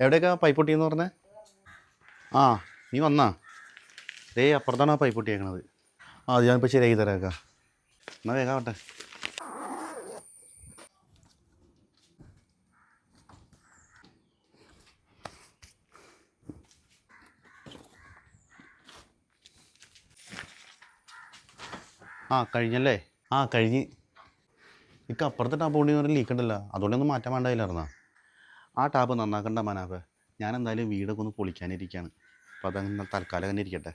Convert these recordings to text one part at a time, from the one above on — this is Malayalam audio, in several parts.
എവിടെയൊക്കെ പൈപ്പ് പൊട്ടിയെന്ന് പറഞ്ഞേ? ആ നീ വന്നാ. ദേ അപ്പുറത്താണ് ആ പൈപ്പ് പൊട്ടിയേക്കണത് ആ അത് ഞാനിപ്പോൾ ശരിയാക്കി തരാക്കാം. എന്നാൽ വേഗം ആവട്ടെ. ആ കഴിഞ്ഞല്ലേ? ആ കഴിഞ്ഞ്. ഇക്ക അപ്പുറത്തെ ടാപ്പ് കൊണ്ടി പറഞ്ഞാൽ ലീക്ക് ഉണ്ടല്ലോ. അതുകൊണ്ടൊന്നും മാറ്റാൻ വേണ്ടായില്ലായിരുന്നാ? ആ ടാപ്പ് നന്നാക്കണ്ട മനാവ്. ഞാൻ എന്തായാലും വീടൊക്കെ ഒന്ന് പൊളിക്കാനിരിക്കുകയാണ് അപ്പോൾ അതങ്ങനെ തൽക്കാലം തന്നെ ഇരിക്കട്ടെ.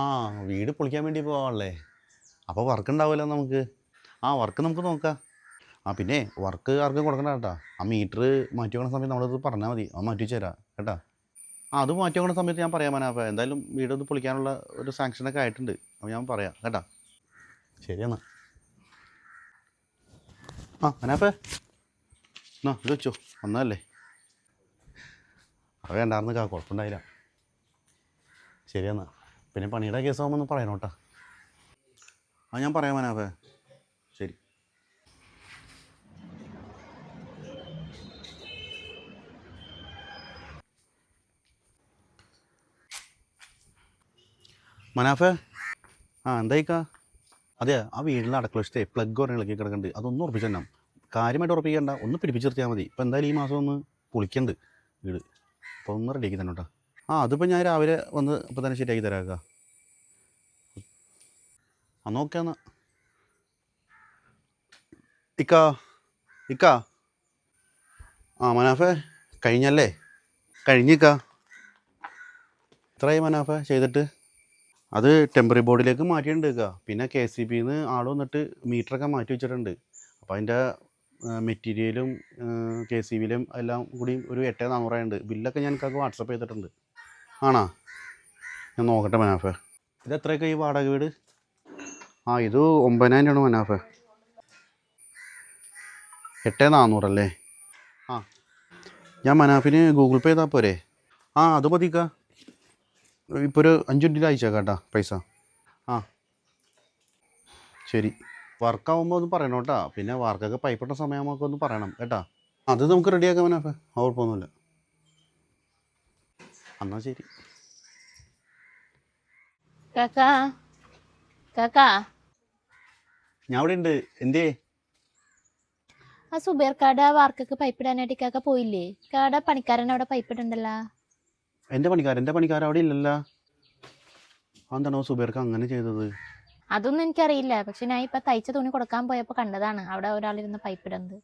ആ വീട് പൊളിക്കാൻ വേണ്ടി പോവാണല്ലേ? അപ്പോൾ വർക്ക് ഉണ്ടാവുമല്ലോ നമുക്ക്. ആ വർക്ക് നമുക്ക് നോക്കാം. ആ പിന്നെ വർക്ക് ആർക്കും കൊടുക്കണ്ട കേട്ടോ. ആ മീറ്റർ മാറ്റി വെക്കണ സമയത്ത് നമ്മളത് പറഞ്ഞാൽ മതി. അത് മാറ്റി തരാം കേട്ടോ. ആ അത് മാറ്റി വെക്കണ സമയത്ത് ഞാൻ പറയാം മനാഫ എന്തായാലും വീടൊന്ന് പൊളിക്കാനുള്ള ഒരു സാങ്ഷനൊക്കെ ആയിട്ടുണ്ട്. അപ്പോൾ ഞാൻ പറയാം കേട്ടോ. ശരി എന്നാ ആ മനാഫേ എന്നാ ഇത് വെച്ചോ. വന്നതല്ലേ? അത് വേണ്ടായിരുന്നു കാ കുഴപ്പമുണ്ടായില്ല. ശരിയെന്നാ പിന്നെ പണിയുടെ കേസ് ആകുമ്പോൾ ഒന്ന് പറയണോ കേട്ടോ. ആ ഞാൻ പറയാം മനാഫേ ശരി. മനാഫേ ആ എന്തായിക്കാ അതെ ആ വീടിന്റെ അടുക്കള വെച്ചിട്ട് പ്ലഗ് ഒരെണ്ണം ഇളക്കി കിടക്കുന്നുണ്ട് അതൊന്നും ഉറപ്പിച്ചു കാര്യമായിട്ട് ഉറപ്പിക്കേണ്ട. ഒന്ന് പിടിപ്പിച്ച് നിർത്തിയാൽ മതി. ഇപ്പോൾ എന്തായാലും ഈ മാസം ഒന്ന് പൊളിക്കണ്ട് വീട്. അപ്പോൾ ഒന്ന് റെഡിയാക്കി തന്നെ കേട്ടോ ആ അതിപ്പോൾ ഞാൻ രാവിലെ വന്ന് ഇപ്പോൾ തന്നെ ശരിയാക്കി തരാം ആ നോക്കാന്ന് ഇക്കാ ഇക്കാ. ആ മനാഫെ കഴിഞ്ഞല്ലേ? കഴിഞ്ഞിക്കാ. എത്രയായി മനാഫ ചെയ്തിട്ട്? അത് ടെമ്പററി ബോർഡിലേക്ക് മാറ്റിയിട്ടുണ്ട്. പിന്നെ കെ സി ബിന്ന് ആൾ വന്നിട്ട് മീറ്ററൊക്കെ മാറ്റി വെച്ചിട്ടുണ്ട്. അപ്പോൾ അതിന്റെ മെറ്റീരിയലും കെ സി ബിയിലും എല്ലാം കൂടി ഒരു എട്ട് നാനൂറായുണ്ട് ബില്ലൊക്കെ ഞാൻ എനിക്കൊക്കെ വാട്സപ്പ് ചെയ്തിട്ടുണ്ട്. ആണോ? ഞാൻ നോക്കട്ടെ മനാഫേ. ഇത് എത്രയൊക്കെ ഈ വാടക വീട്? ആ ഇത് ഒമ്പതിനായിരം രൂപയാണ് മനാഫേ. എട്ട് നാനൂറല്ലേ ആ. ഞാൻ മനാഫിന് ഗൂഗിൾ പേ ചെയ്താൽ പോരെ? ആ അത് പതിക്ക ഇപ്പോൾ ഒരു അഞ്ച് മിനിറ്റ് അയച്ചേക്കാം കേട്ടോ പൈസ. ആ. ശരി. വർക്കാവുമ്പോൾ ഒന്ന് പറയണം കേട്ടോ. പിന്നെ വർക്കൊക്കെ പൈപ്പിട്ട സമയമാകുമ്പോൾ ഒന്ന് പറയണം കേട്ടോ. അത് നമുക്ക് റെഡിയാക്കാം മനാഫേ കുഴപ്പമൊന്നുമില്ല. എന്നാ ശരി. കാക്കാ. കാക്കാ. ഞാൻ ഇവിടെ ഉണ്ട്. എന്തേ ആ സുബേർ കാട വാർക്കൊക്കെ പൈപ്പ് ഇടാനായിട്ട് കാക്ക പോയില്ലേ? കാട പണിക്കാരൻ അവിടെ പൈപ്പ് ഇടണ്ടല്ലോ എന്റെ പണിക്കാരൻ? എന്റെ പണിക്കാരൻ അവിടെ ഇല്ലല്ലോ. അതെന്താണോ സുബേർക്ക് അങ്ങനെ ചെയ്തത്? അതൊന്നും എനിക്കറിയില്ല. പക്ഷെ ഞാൻ ഇപ്പൊ തയ്ച്ച തുണി കൊടുക്കാൻ പോയപ്പോ കണ്ടതാണ്. അവിടെ ഒരാളിരുന്ന് പൈപ്പ് ഇടുന്നത്.